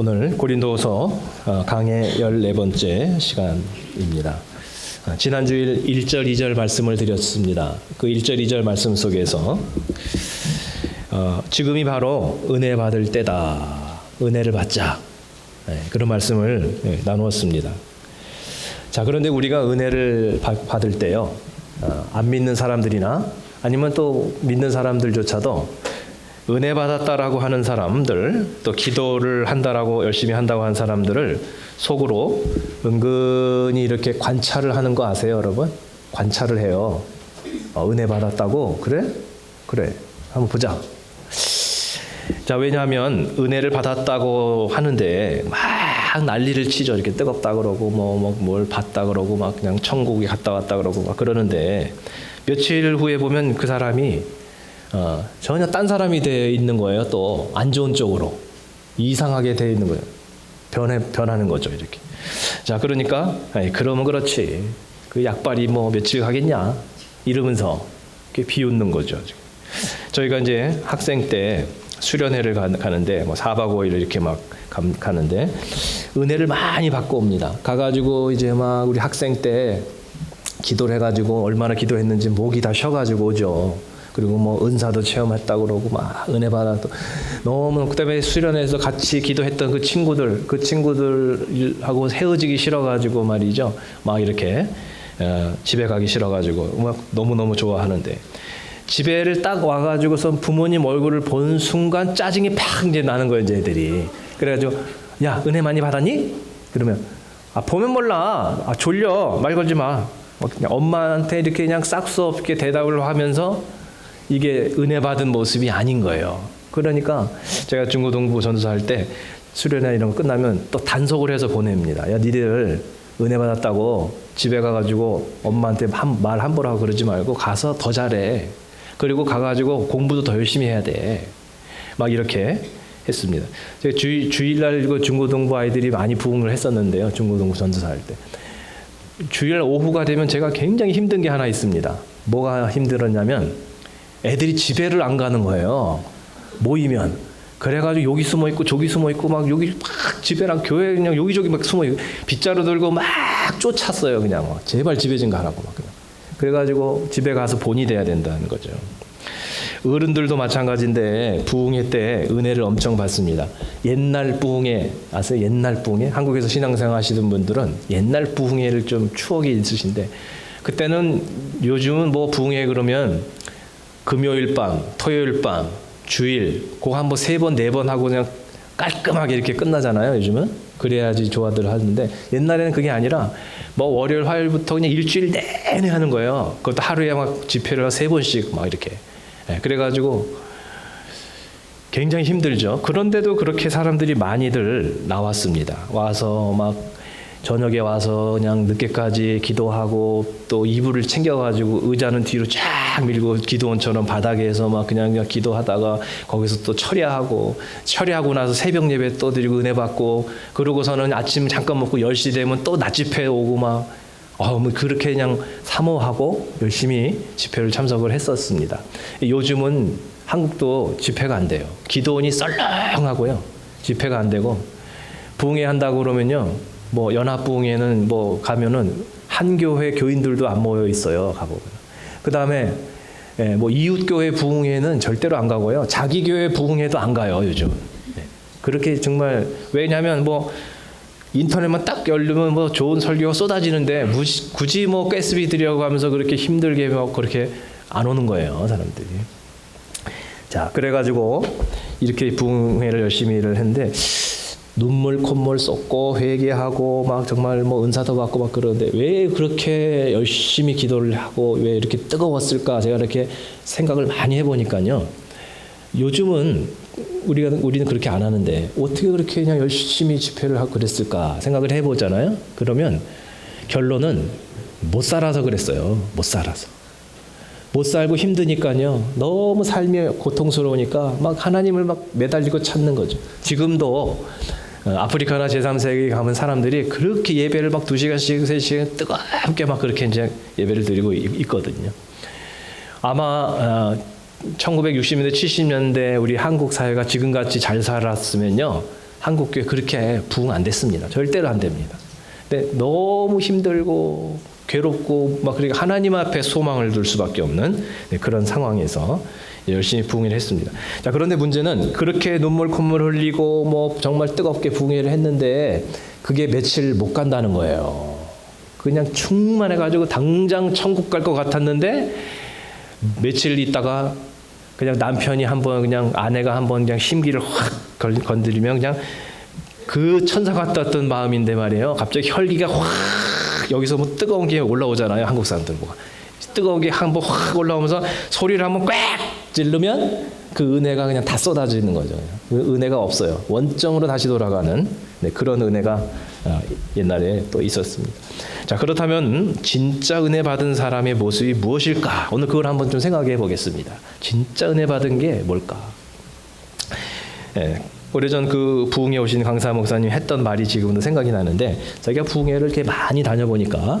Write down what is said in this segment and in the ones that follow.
오늘 고린도서 어, 강의 14번째 시간입니다. 어, 지난 주일 1절 2절 말씀을 드렸습니다. 그 1절 2절 말씀 속에서 어, 지금이 바로 은혜 받을 때다. 은혜를 받자. 네, 그런 말씀을 네, 나누었습니다. 자, 그런데 우리가 은혜를 받- 받을 때요. 어, 안 믿는 사람들이나 아니면 또 믿는 사람들조차도 은혜 받았다라고 하는 사람들, 또 기도를 한다라고 열심히 한다고 하는 사람들을 속으로 은근히 이렇게 관찰을 하는 거 아세요, 여러분? 관찰을 해요. 어, 은혜 받았다고? 그래? 그래. 한번 보자. 자, 왜냐하면 은혜를 받았다고 하는데 막 난리를 치죠. 이렇게 뜨겁다 그러고 뭐뭘 받다 그러고 막 그냥 천국에 갔다 왔다 그러고 막 그러는데 며칠 후에 보면 그 사람이 어, 전혀 딴 사람이 돼 있는 거예요. 또 안 좋은 쪽으로 이상하게 돼 있는 거예요. 변해 변하는 거죠. 이렇게. 자, 그러니까 아이, 그러면 그렇지. 그 약발이 뭐 며칠 가겠냐 이러면서 비웃는 거죠. 지금. 저희가 이제 학생 때 수련회를 가, 가는데 뭐 4박 5일 이렇게 막 감- 가는데 은혜를 많이 받고 옵니다. 가가지고 이제 막 우리 학생 때 기도를 해가지고 얼마나 기도했는지 목이 다 쉬어가지고 오죠. 그리고 뭐 은사도 체험했다 그러고 막 은혜 받아도 너무 그다음에 수련회에서 같이 기도했던 그 친구들 그 친구들하고 헤어지기 싫어가지고 말이죠. 막 이렇게 어, 집에 가기 싫어가지고 막 너무 너무 좋아하는데 집에를 딱 와가지고서 부모님 얼굴을 본 순간 짜증이 팍 이제 나는 거예요, 이제 애들이. 그래가지고 야 은혜 많이 받았니? 그러면 아 보면 몰라. 아 졸려. 말 걸지 마. 막 그냥 엄마한테 이렇게 그냥 싹수 없게 대답을 하면서 이게 은혜 받은 모습이 아닌 거예요. 그러니까 제가 중고등부 전도사 할 때 수련회 이런 거 끝나면 또 단속을 해서 보냅니다. 야 니들 은혜 받았다고 집에 가가지고 엄마한테 한, 말 함부로 하고 그러지 말고 가서 더 잘해. 그리고 가가지고 공부도 더 열심히 해야 돼. 막 이렇게 했습니다. 제가 주, 주일날 그 중고등부 아이들이 많이 부흥을 했었는데요. 중고등부 전도사 할 때. 주일 오후가 되면 제가 굉장히 힘든 게 하나 있습니다. 뭐가 힘들었냐면 애들이 집에를 안 가는 거예요. 모이면. 그래가지고 여기 숨어 있고 저기 숨어 있고 막 여기 막 집에랑 교회 그냥 여기저기 막 숨어 있고 빗자루 들고 막 쫓았어요. 그냥 막 제발 집에 좀 가라고 막. 그냥. 그래가지고 집에 가서 본이 돼야 된다는 거죠. 어른들도 마찬가지인데 부흥회 때 은혜를 엄청 받습니다. 옛날 부흥회 아세요? 옛날 부흥회 한국에서 신앙생활 하시던 분들은 옛날 부흥회를 좀 추억이 있으신데 그때는 요즘은 뭐 부흥회 그러면 금요일 밤, 토요일 밤, 주일 그거 한번 세 번 네 번 하고 그냥 깔끔하게 이렇게 끝나잖아요. 요즘은 그래야지 좋아들 하는데 옛날에는 그게 아니라 뭐 월요일 화요일부터 그냥 일주일 내내 하는 거예요. 그것도 하루에 막 집회를 세 번씩 막 이렇게. 예, 그래가지고 굉장히 힘들죠. 그런데도 그렇게 사람들이 많이들 나왔습니다. 와서 막 저녁에 와서 그냥 늦게까지 기도하고 또 이불을 챙겨가지고 의자는 뒤로 쫙 밀고 기도원처럼 바닥에서 막 그냥, 그냥 기도하다가 거기서 또 철야하고 철야하고 나서 새벽 예배 또 드리고 은혜 받고 그러고서는 아침 잠깐 먹고 10시 되면 또 낮 집회 오고 막 어, 뭐 그렇게 그냥 사모하고 열심히 집회를 참석을 했었습니다. 요즘은 한국도 집회가 안 돼요. 기도원이 썰렁하고요. 집회가 안 되고 부흥회 한다고 그러면요. 뭐 연합 부흥회는 뭐 가면은 한 교회 교인들도 안 모여 있어요. 가보면. 그 다음에 예, 뭐 이웃 교회 부흥회는 절대로 안 가고요. 자기 교회 부흥회도 안 가요, 요즘. 예. 그렇게 정말 왜냐하면 뭐 인터넷만 딱 열리면 뭐 좋은 설교가 쏟아지는데 무시, 굳이 뭐 가스비 드리려고 하면서 그렇게 힘들게 막 그렇게 안 오는 거예요, 사람들이. 자, 그래가지고 이렇게 부흥회를 열심히 일을 했는데 눈물 콧물 쏟고 회개하고 막 정말 뭐 은사도 받고 막 그러는데 왜 그렇게 열심히 기도를 하고 왜 이렇게 뜨거웠을까? 제가 이렇게 생각을 많이 해보니까요. 요즘은 우리가 우리는 그렇게 안 하는데 어떻게 그렇게 그냥 열심히 집회를 하고 그랬을까 생각을 해보잖아요. 그러면 결론은 못 살아서 그랬어요. 못 살아서. 못 살고 힘드니까요. 너무 삶이 고통스러우니까 막 하나님을 막 매달리고 찾는 거죠. 지금도 어, 아프리카나 제3세계 가면 사람들이 그렇게 예배를 막 2시간씩 3시간 뜨겁게 막 그렇게 이제 예배를 드리고 있- 있거든요. 아마 어, 1960년대 70년대 우리 한국 사회가 지금같이 잘 살았으면요. 한국 교회 그렇게 부흥 안 됐습니다. 절대로 안 됩니다. 근데 너무 힘들고 괴롭고 막 그러니까 하나님 앞에 소망을 둘 수밖에 없는 네, 그런 상황에서 열심히 부흥회를 했습니다. 자 그런데 문제는 그렇게 눈물 콧물 흘리고 뭐 정말 뜨겁게 부흥회를 했는데 그게 며칠 못 간다는 거예요. 그냥 충만해 가지고 당장 천국 갈 것 같았는데 며칠 있다가 그냥 남편이 한번 그냥 아내가 한번 그냥 심기를 확 걸- 건드리면 그냥 그 천사 같았던 마음인데 말이에요. 갑자기 혈기가 확 여기서 뭐 뜨거운 게 올라오잖아요. 한국 사람들 뭐 뜨거운 게 한번 확 올라오면서 소리를 한번 꽥 찌르면 그 은혜가 그냥 다 쏟아지는 거죠. 그 은혜가 없어요. 원점으로 다시 돌아가는 네, 그런 은혜가 아, 옛날에 또 있었습니다. 자 그렇다면 진짜 은혜 받은 사람의 모습이 무엇일까? 오늘 그걸 한번 좀 생각해 보겠습니다. 진짜 은혜 받은 게 뭘까? 예, 오래전 그 부흥회 오신 강사 목사님 했던 말이 지금도 생각이 나는데 자기가 부흥회를 이렇게 많이 다녀보니까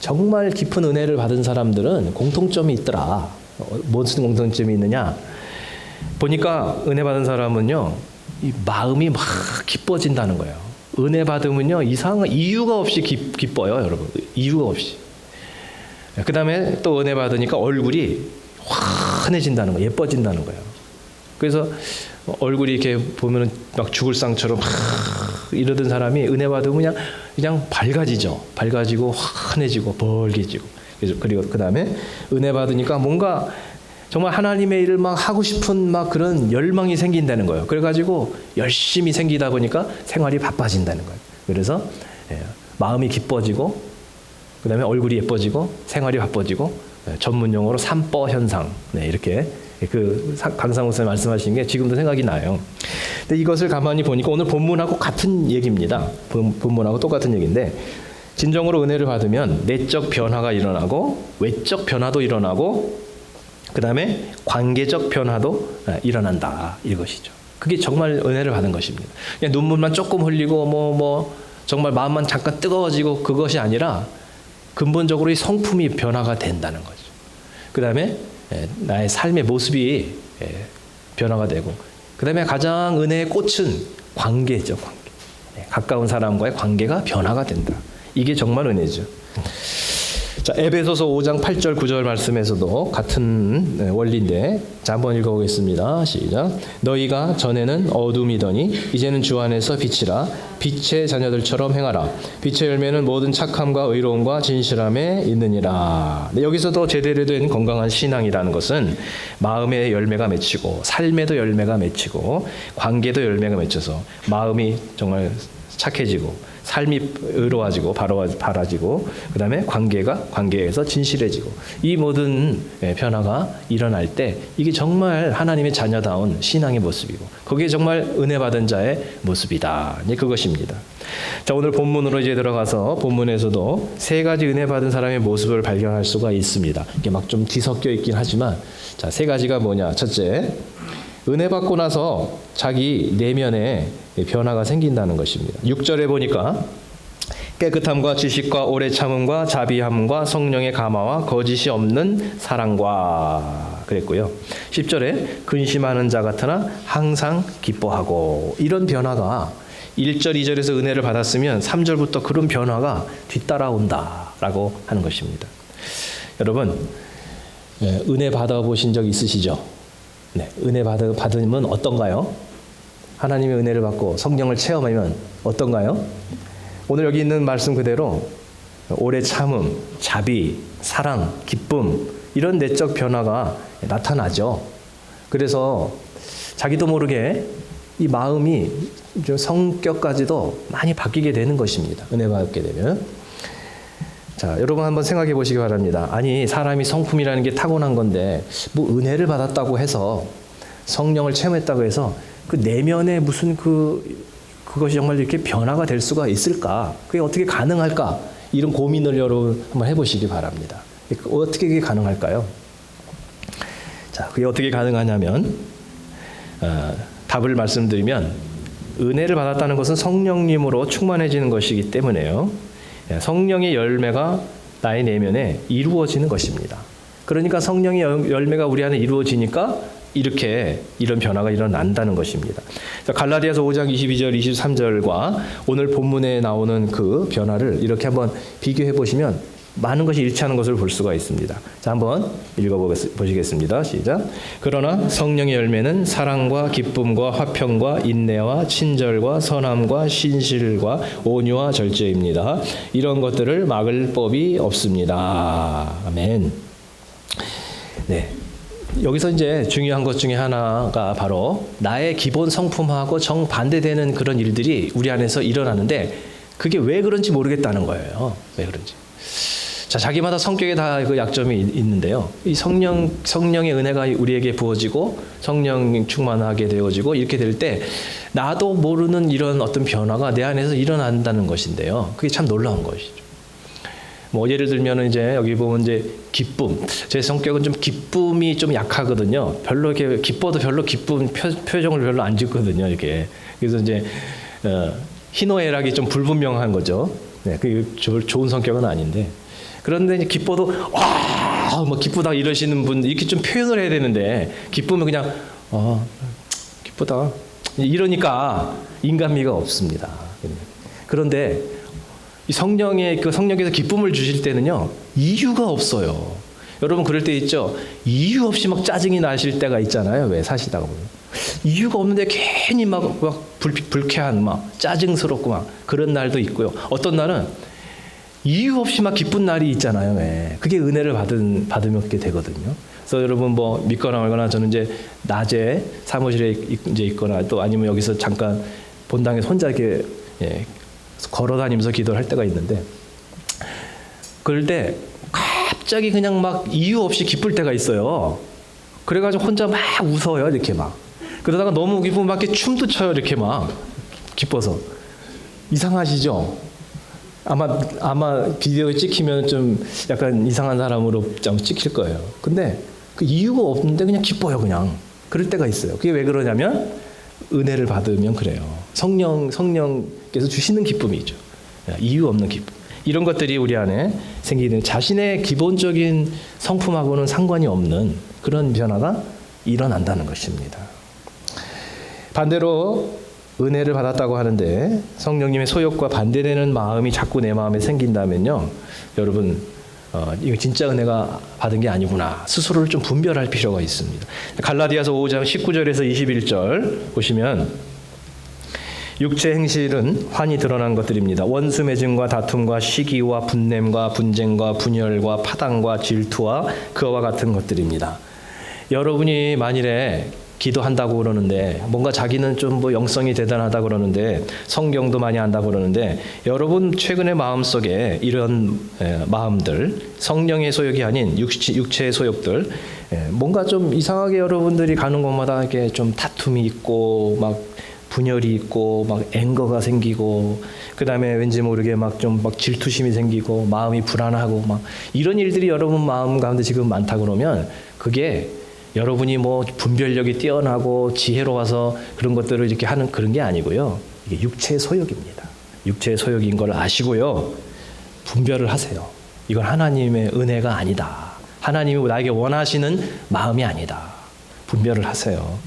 정말 깊은 은혜를 받은 사람들은 공통점이 있더라. 어, 무슨 공통점이 있느냐? 보니까 은혜 받은 사람은요, 이 마음이 막 기뻐진다는 거예요. 은혜 받으면요, 이상한 이유가 없이 기, 기뻐요, 여러분. 이유가 없이. 그 다음에 또 은혜 받으니까 얼굴이 환해진다는 거예요. 예뻐진다는 거예요. 그래서 얼굴이 이렇게 보면은 막 죽을 상처럼 막 이러던 사람이 은혜 받으면 그냥 그냥 밝아지죠. 밝아지고 환해지고 벌게지고. 그리고 그 다음에 은혜 받으니까 뭔가 정말 하나님의 일을 막 하고 싶은 막 그런 열망이 생긴다는 거예요. 그래가지고 열심히 생기다 보니까 생활이 바빠진다는 거예요. 그래서 예, 마음이 기뻐지고 그 다음에 얼굴이 예뻐지고 생활이 바빠지고 예, 전문 용어로 삼뻐 현상 네, 이렇게 그 사- 강상우 선생님 말씀하신 게 지금도 생각이 나요. 근데 이것을 가만히 보니까 오늘 본문하고 같은 얘기입니다. 본, 본문하고 똑같은 얘기인데 진정으로 은혜를 받으면 내적 변화가 일어나고 외적 변화도 일어나고 그 다음에 관계적 변화도 아, 일어난다 이것이죠. 그게 정말 은혜를 받은 것입니다. 그냥 눈물만 조금 흘리고 뭐뭐 정말 마음만 잠깐 뜨거워지고 그것이 아니라 근본적으로 이 성품이 변화가 된다는 거죠. 그 다음에 예, 나의 삶의 모습이 예, 변화가 되고 그 다음에 가장 은혜의 꽃은 관계죠, 관계. 예, 가까운 사람과의 관계가 변화가 된다. 이게 정말 은혜죠. 자, 에베소서 5장 8절 9절 말씀에서도 같은 네, 원리인데 자 한번 읽어보겠습니다. 시작. 너희가 전에는 어둠이더니 이제는 주 안에서 빛이라 빛의 자녀들처럼 행하라. 빛의 열매는 모든 착함과 의로움과 진실함에 있느니라. 네, 여기서도 제대로 된 건강한 신앙이라는 것은 마음의 열매가 맺히고 삶에도 열매가 맺히고 관계도 열매가 맺혀서 마음이 정말 착해지고 삶이 의로워지고 바라지고 그다음에 관계가 관계에서 진실해지고 이 모든 예, 변화가 일어날 때 이게 정말 하나님의 자녀다운 신앙의 모습이고 그게 정말 은혜 받은 자의 모습이다. 이제 그것입니다. 자 오늘 본문으로 이제 들어가서 본문에서도 세 가지 은혜 받은 사람의 모습을 발견할 수가 있습니다. 이게 막 좀 뒤섞여 있긴 하지만 자 세 가지가 뭐냐? 첫째 은혜 받고 나서 자기 내면에 변화가 생긴다는 것입니다. 6절에 보니까 깨끗함과 지식과 오래 참음과 자비함과 성령의 감화와 거짓이 없는 사랑과 그랬고요. 10절에 근심하는 자 같으나 항상 기뻐하고 이런 변화가 1절, 2절에서 은혜를 받았으면 3절부터 그런 변화가 뒤따라온다라고 하는 것입니다. 여러분, 예, 은혜 받아보신 적 있으시죠? 네, 은혜 받, 받으면 어떤가요? 하나님의 은혜를 받고 성령을 체험하면 어떤가요? 오늘 여기 있는 말씀 그대로 오래 참음, 자비, 사랑, 기쁨 이런 내적 변화가 나타나죠. 그래서 자기도 모르게 이 마음이 좀 성격까지도 많이 바뀌게 되는 것입니다. 은혜 받게 되면. 자, 여러분 한번 생각해 보시기 바랍니다. 아니, 사람이 성품이라는 게 타고난 건데, 뭐 은혜를 받았다고 해서, 성령을 체험했다고 해서, 그 내면에 무슨 그, 그것이 정말 이렇게 변화가 될 수가 있을까? 그게 어떻게 가능할까? 이런 고민을 여러분 한번 해보시기 바랍니다. 어떻게 그게 가능할까요? 자, 그게 어떻게 가능하냐면, 어, 답을 말씀드리면, 은혜를 받았다는 것은 성령님으로 충만해지는 것이기 때문에요. 예, 성령의 열매가 나의 내면에 이루어지는 것입니다. 그러니까 성령의 열- 열매가 우리 안에 이루어지니까 이렇게 이런 변화가 일어난다는 것입니다. 자, 갈라디아서 5장 22절 23절과 오늘 본문에 나오는 그 변화를 이렇게 한번 비교해 보시면 많은 것이 일치하는 것을 볼 수가 있습니다. 자, 한번 읽어보시겠습니다. 시작. 그러나 성령의 열매는 사랑과 기쁨과 화평과 인내와 친절과 선함과 신실과 온유와 절제입니다. 이런 것들을 막을 법이 없습니다. 아멘. 네. 여기서 이제 중요한 것 중에 하나가 바로 나의 기본 성품하고 정반대되는 그런 일들이 우리 안에서 일어나는데 그게 왜 그런지 모르겠다는 거예요. 왜 그런지. 자, 자기마다 성격에 다 그 약점이 있- 있는데요. 이 성령 성령의 은혜가 우리에게 부어지고 성령 충만하게 되어지고 이렇게 될 때 나도 모르는 이런 어떤 변화가 내 안에서 일어난다는 것인데요. 그게 참 놀라운 것이죠. 뭐 예를 들면 이제 여기 보면 이제 기쁨. 제 성격은 좀 기쁨이 좀 약하거든요. 별로 이렇게 기뻐도 별로 기쁨 표, 표정을 별로 안 짓거든요. 이렇게 그래서 이제 어, 희노애락이 좀 불분명한 거죠. 네, 그 조- 좋은 성격은 아닌데 그런데 이제 기뻐도 와 뭐 기쁘다 이러시는 분 이렇게 좀 표현을 해야 되는데 기쁘면 그냥 아 기쁘다 이러니까 인간미가 없습니다. 그런데 이 성령의 그 성령께서 기쁨을 주실 때는요 이유가 없어요. 여러분 그럴 때 있죠. 이유 없이 막 짜증이 나실 때가 있잖아요. 왜 사시다가 이유가 없는데 괜히 막, 막 불, 불쾌한 막 짜증스럽고 막 그런 날도 있고요. 어떤 날은 이유 없이 막 기쁜 날이 있잖아요. 왜? 그게 은혜를 받은 받으면 그렇게 되거든요. 그래서 여러분 뭐 믿거나 말거나 저는 이제 낮에 사무실에 있- 이제 있거나 또 아니면 여기서 잠깐 본당에 혼자 이렇게 예, 걸어 다니면서 기도를 할 때가 있는데 그럴 때 갑자기 그냥 막 이유 없이 기쁠 때가 있어요. 그래가지고 혼자 막 웃어요 이렇게 막 그러다가 너무 기쁘면 막 이렇게 춤도 춰요 이렇게 막 기뻐서 이상하시죠? 아마 아마 비디오에 찍히면 좀 약간 이상한 사람으로 좀 찍힐 거예요. 근데 그 이유가 없는데 그냥 기뻐요 그냥 그럴 때가 있어요. 그게 왜 그러냐면 은혜를 받으면 그래요. 성령 성령께서 주시는 기쁨이죠. 이유 없는 기쁨. 이런 것들이 우리 안에 생기는 자신의 기본적인 성품하고는 상관이 없는 그런 변화가 일어난다는 것입니다. 반대로 은혜를 받았다고 하는데 성령님의 소욕과 반대되는 마음이 자꾸 내 마음에 생긴다면요, 여러분 어, 이거 진짜 은혜가 받은 게 아니구나 스스로를 좀 분별할 필요가 있습니다. 갈라디아서 5장 19절에서 21절 보시면 육체 행실은 환히 드러난 것들입니다. 원수 맺음과 다툼과 시기와 분냄과 분쟁과 분열과 파당과 질투와 그와 같은 것들입니다. 여러분이 만일에 기도한다고 그러는데 뭔가 자기는 좀 뭐 영성이 대단하다 그러는데 성경도 많이 안다 그러는데 여러분 최근에 마음 속에 이런 에, 마음들 성령의 소욕이 아닌 육체, 육체의 소욕들 에, 뭔가 좀 이상하게 여러분들이 가는 곳마다 이렇게 좀 다툼이 있고 막 분열이 있고 막 앵거가 생기고 그다음에 왠지 모르게 막 좀막 질투심이 생기고 마음이 불안하고 막 이런 일들이 여러분 마음 가운데 지금 많다 그러면 그게 여러분이 뭐 분별력이 뛰어나고 지혜로워서 그런 것들을 이렇게 하는 그런 게 아니고요. 이게 육체의 소욕입니다. 육체의 소욕인 걸 아시고요. 분별을 하세요. 이건 하나님의 은혜가 아니다. 하나님이 나에게 원하시는 마음이 아니다. 분별을 하세요.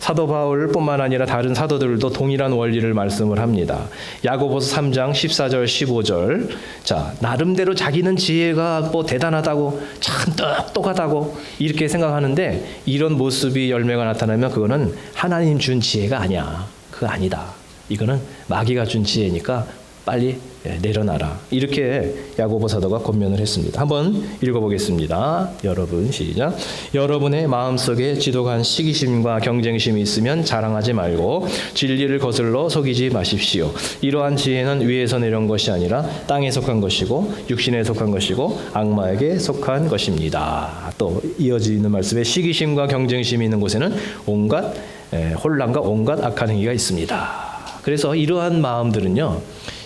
사도 바울뿐만 아니라 다른 사도들도 동일한 원리를 말씀을 합니다. 야고보서 3장 14절 15절. 자, 나름대로 자기는 지혜가 뭐 대단하다고 참 똑똑하다고 이렇게 생각하는데 이런 모습이 열매가 나타나면 그거는 하나님 준 지혜가 아니야. 그거 아니다. 이거는 마귀가 준 지혜니까 빨리 예, 내려놔라. 이렇게 야고보 사도가 권면을 했습니다. 한번 읽어보겠습니다. 여러분 시작. 여러분의 마음속에 지독한 시기심과 경쟁심이 있으면 자랑하지 말고 진리를 거슬러 속이지 마십시오. 이러한 지혜는 위에서 내려온 것이 아니라 땅에 속한 것이고 육신에 속한 것이고 악마에게 속한 것입니다. 또 이어지는 말씀에 시기심과 경쟁심이 있는 곳에는 온갖 예, 혼란과 온갖 악한 행위가 있습니다. 그래서 이러한 마음들은요.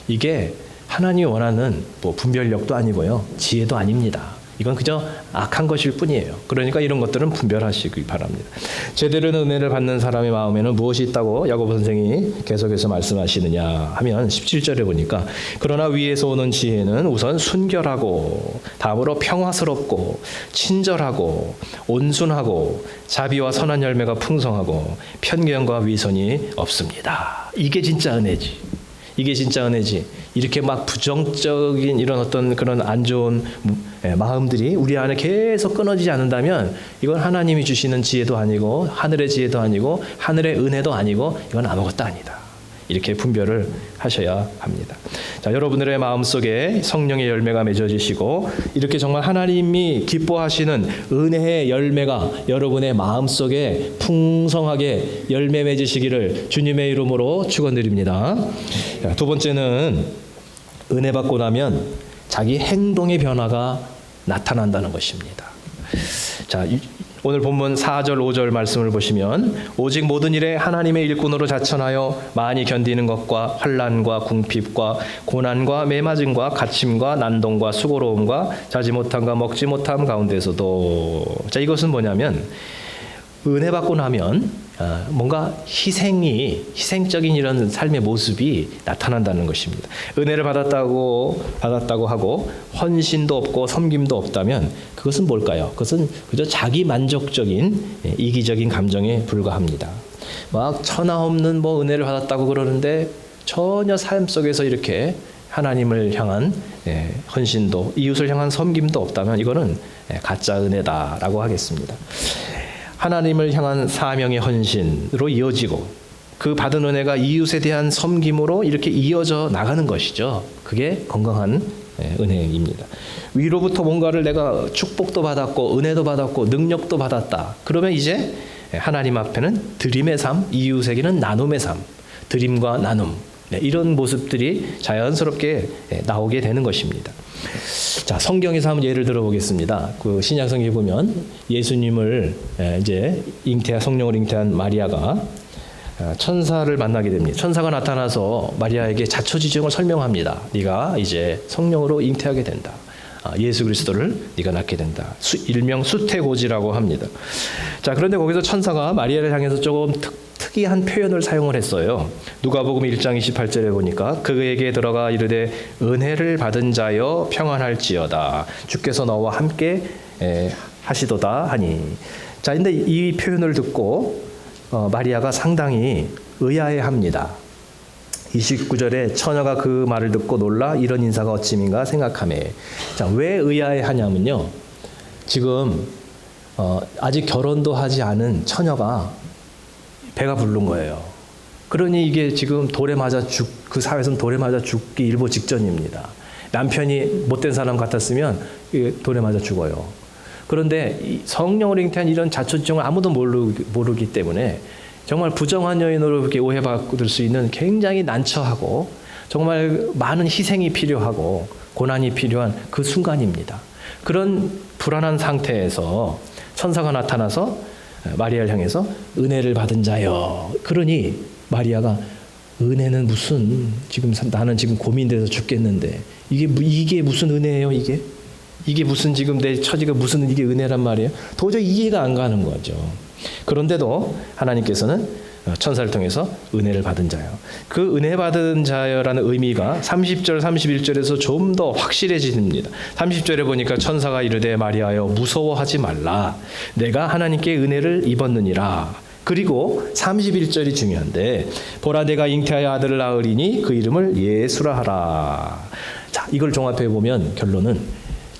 이게 하나님이 원하는 뭐 분별력도 아니고요. 지혜도 아닙니다. 이건 그저 악한 것일 뿐이에요. 그러니까 이런 것들은 분별하시기 바랍니다. 제대로 된 은혜를 받는 사람의 마음에는 무엇이 있다고 야고보 선생이 계속해서 말씀하시느냐 하면 17절에 보니까 그러나 위에서 오는 지혜는 우선 순결하고 다음으로 평화스럽고 친절하고 온순하고 자비와 선한 열매가 풍성하고 편견과 위선이 없습니다. 이게 진짜 은혜지. 이게 진짜 은혜지. 이렇게 막 부정적인 이런 어떤 그런 안 좋은 예, 마음들이 우리 안에 계속 끊어지지 않는다면 이건 하나님이 주시는 지혜도 아니고 하늘의 지혜도 아니고 하늘의 은혜도 아니고 이건 아무것도 아니다. 이렇게 분별을 하셔야 합니다. 자, 여러분들의 마음 속에 성령의 열매가 맺어지시고 이렇게 정말 하나님이 기뻐하시는 은혜의 열매가 여러분의 마음 속에 풍성하게 열매 맺으시기를 주님의 이름으로 축원드립니다. 자, 두 번째는 은혜 받고 나면 자기 행동의 변화가 나타난다는 것입니다. 자, 이- 오늘 본문 4절 5절 말씀을 보시면 오직 모든 일에 하나님의 일꾼으로 자천하여 많이 견디는 것과 환난과 궁핍과 고난과 매맞음과 갇힘과 난동과 수고로움과 자지 못함과 먹지 못함 가운데서도. 자 이것은 뭐냐면 은혜 받고 나면 아, 뭔가 희생이 희생적인 이런 삶의 모습이 나타난다는 것입니다. 은혜를 받았다고 받았다고 하고 헌신도 없고 섬김도 없다면 그것은 뭘까요? 그것은 그저 자기 만족적인 예, 이기적인 감정에 불과합니다. 막 천하 없는 뭐 은혜를 받았다고 그러는데 전혀 삶 속에서 이렇게 하나님을 향한 예, 헌신도 이웃을 향한 섬김도 없다면 이거는 예, 가짜 은혜다라고 하겠습니다. 하나님을 향한 사명의 헌신으로 이어지고 그 받은 은혜가 이웃에 대한 섬김으로 이렇게 이어져 나가는 것이죠. 그게 건강한 예, 은혜입니다. 위로부터 뭔가를 내가 축복도 받았고 은혜도 받았고 능력도 받았다. 그러면 이제 하나님 앞에는 드림의 삶, 이웃에게는 나눔의 삶, 드림과 나눔 네, 이런 모습들이 자연스럽게 예, 나오게 되는 것입니다. 자 성경에서 한번 예를 들어보겠습니다. 그 신약성에 보면 예수님을 예, 이제 잉태 성령을 잉태한 마리아가 아, 천사를 만나게 됩니다. 천사가 나타나서 마리아에게 자초지종을 설명합니다. 네가 이제 성령으로 잉태하게 된다. 아, 예수 그리스도를 네가 낳게 된다. 수, 일명 수태고지라고 합니다. 자 그런데 거기서 천사가 마리아를 향해서 조금 특, 특이한 표현을 사용을 했어요. 누가복음 1장 28절에 보니까 그에게 들어가 이르되 은혜를 받은 자여 평안할지어다. 주께서 너와 함께 에, 하시도다 하니. 자 근데 이 표현을 듣고 어, 마리아가 상당히 의아해합니다. 29절에 처녀가 그 말을 듣고 놀라 이런 인사가 어찌민가 생각하매 자, 왜 의아해하냐면요. 지금 어, 아직 결혼도 하지 않은 처녀가 배가 부른 거예요. 그러니 이게 지금 돌에 맞아 죽, 그 사회에서는 돌에 맞아 죽기 일보 직전입니다. 남편이 못된 사람 같았으면 돌에 맞아 죽어요. 그런데 이 성령을 잉태한 이런 자초지종을 아무도 모르, 모르기 때문에 정말 부정한 여인으로 이렇게 오해받을 수 있는 굉장히 난처하고 정말 많은 희생이 필요하고 고난이 필요한 그 순간입니다. 그런 불안한 상태에서 천사가 나타나서 마리아를 향해서 은혜를 받은 자여. 그러니 마리아가 은혜는 무슨 지금 나는 지금 고민돼서 죽겠는데 이게 무- 이게 무슨 은혜예요 이게? 이게 무슨 지금 내 처지가 무슨 이게 은혜란 말이에요? 도저히 이해가 안 가는 거죠. 그런데도 하나님께서는 천사를 통해서 은혜를 받은 자요. 그 은혜 받은 자여라는 의미가 30절 31절에서 좀 더 확실해집니다. 30절에 보니까 천사가 이르되 마리아여 무서워하지 말라. 내가 하나님께 은혜를 입었느니라. 그리고 31절이 중요한데 보라 내가 잉태하여 아들을 낳으리니 그 이름을 예수라 하라. 자, 이걸 종합해 보면 결론은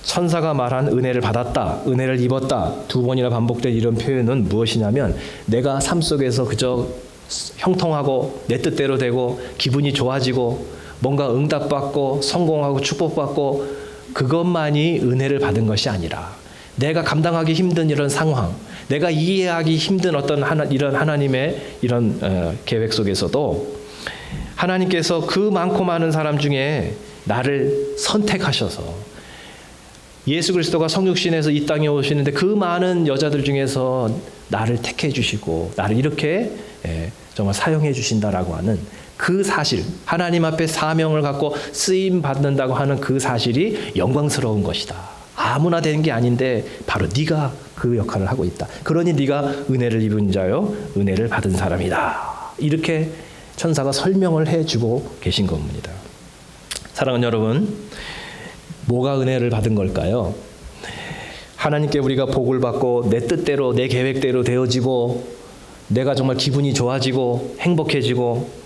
천사가 말한 은혜를 받았다, 은혜를 입었다 두 번이나 반복된 이런 표현은 무엇이냐면 내가 삶 속에서 그저 형통하고 내 뜻대로 되고 기분이 좋아지고 뭔가 응답받고 성공하고 축복받고 그것만이 은혜를 받은 것이 아니라 내가 감당하기 힘든 이런 상황, 내가 이해하기 힘든 어떤 하나, 이런 하나님의 이런 어, 계획 속에서도 하나님께서 그 많고 많은 사람 중에 나를 선택하셔서 예수 그리스도가 성육신에서 이 땅에 오시는데 그 많은 여자들 중에서 나를 택해 주시고 나를 이렇게 예, 정말 사용해 주신다라고 하는 그 사실 하나님 앞에 사명을 갖고 쓰임 받는다고 하는 그 사실이 영광스러운 것이다. 아무나 되는 게 아닌데 바로 네가 그 역할을 하고 있다. 그러니 네가 은혜를 입은 자요 은혜를 받은 사람이다. 이렇게 천사가 설명을 해 주고 계신 겁니다. 사랑하는 여러분, 뭐가 은혜를 받은 걸까요? 하나님께 우리가 복을 받고 내 뜻대로 내 계획대로 되어지고 내가 정말 기분이 좋아지고 행복해지고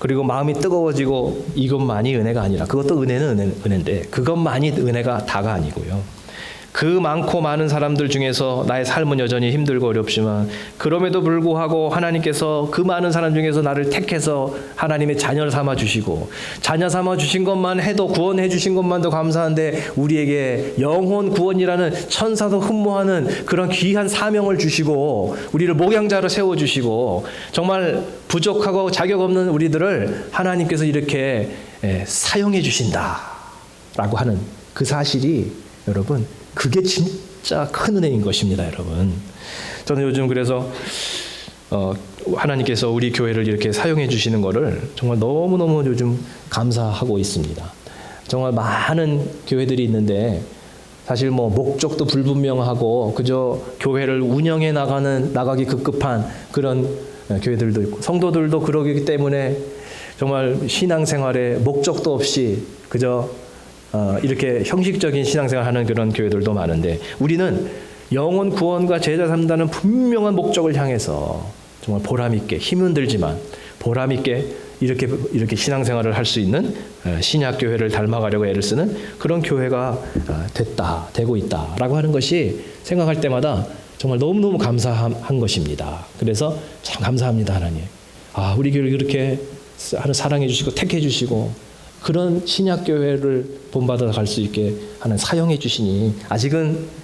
그리고 마음이 뜨거워지고 이것만이 은혜가 아니라 그것도 은혜는 은혜, 은혜인데 그것만이 은혜가 다가 아니고요. 그 많고 많은 사람들 중에서 나의 삶은 여전히 힘들고 어렵지만 그럼에도 불구하고 하나님께서 그 많은 사람 중에서 나를 택해서 하나님의 자녀를 삼아 주시고 자녀 삼아 주신 것만 해도 구원해 주신 것만도 감사한데 우리에게 영혼 구원이라는 천사도 흠모하는 그런 귀한 사명을 주시고 우리를 목양자로 세워 주시고 정말 부족하고 자격 없는 우리들을 하나님께서 이렇게 예, 사용해 주신다라고 하는 그 사실이 여러분 그게 진짜 큰 은혜인 것입니다, 여러분. 저는 요즘 그래서 어, 하나님께서 우리 교회를 이렇게 사용해 주시는 것을 정말 너무너무 요즘 감사하고 있습니다. 정말 많은 교회들이 있는데 사실 뭐 목적도 불분명하고 그저 교회를 운영해 나가는 나가기 급급한 그런 교회들도 있고 성도들도 그러기 때문에 정말 신앙생활에 목적도 없이 그저 어, 이렇게 형식적인 신앙생활 하는 그런 교회들도 많은데 우리는 영혼 구원과 제자 삼다는 분명한 목적을 향해서 정말 보람 있게 힘은 들지만 보람 있게 이렇게 이렇게 신앙생활을 할 수 있는 어, 신약 교회를 닮아가려고 애를 쓰는 그런 교회가 어, 됐다 되고 있다라고 하는 것이 생각할 때마다 정말 너무 너무 감사한 것입니다. 그래서 참 감사합니다 하나님. 아 우리 교회를 그렇게 사랑해 주시고 택해 주시고 그런 신약 교회를 본받아 갈 수 있게 하는 사용해 주시니 아직은